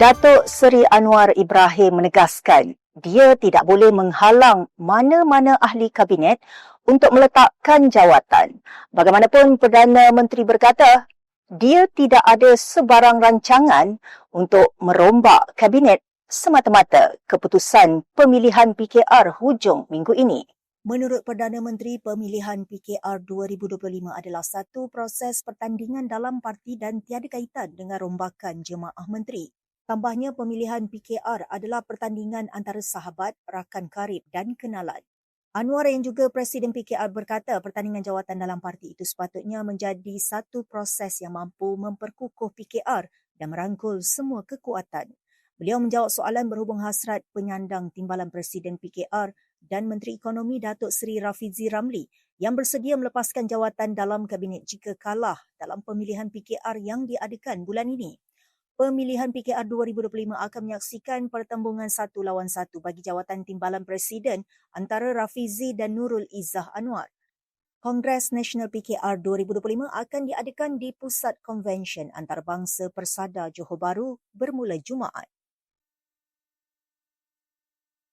Datuk Seri Anwar Ibrahim menegaskan dia tidak boleh menghalang mana-mana ahli kabinet untuk meletakkan jawatan. Bagaimanapun Perdana Menteri berkata, dia tidak ada sebarang rancangan untuk merombak kabinet semata-mata keputusan pemilihan PKR hujung minggu ini. Menurut Perdana Menteri, pemilihan PKR 2025 adalah satu proses pertandingan dalam parti dan tiada kaitan dengan rombakan jemaah menteri. Tambahnya, pemilihan PKR adalah pertandingan antara sahabat, rakan karib dan kenalan. Anwar yang juga Presiden PKR berkata pertandingan jawatan dalam parti itu sepatutnya menjadi satu proses yang mampu memperkukuh PKR dan merangkul semua kekuatan. Beliau menjawab soalan berhubung hasrat penyandang timbalan Presiden PKR dan Menteri Ekonomi Datuk Seri Rafizi Ramli yang bersedia melepaskan jawatan dalam kabinet jika kalah dalam pemilihan PKR yang diadakan bulan ini pemilihan PKR 2025 akan menyaksikan pertembungan satu lawan satu bagi jawatan timbalan Presiden antara Rafizi dan Nurul Izzah Anwar. Kongres Nasional PKR 2025 akan diadakan di Pusat Konvensyen Antarabangsa Persada Johor Bahru bermula Jumaat.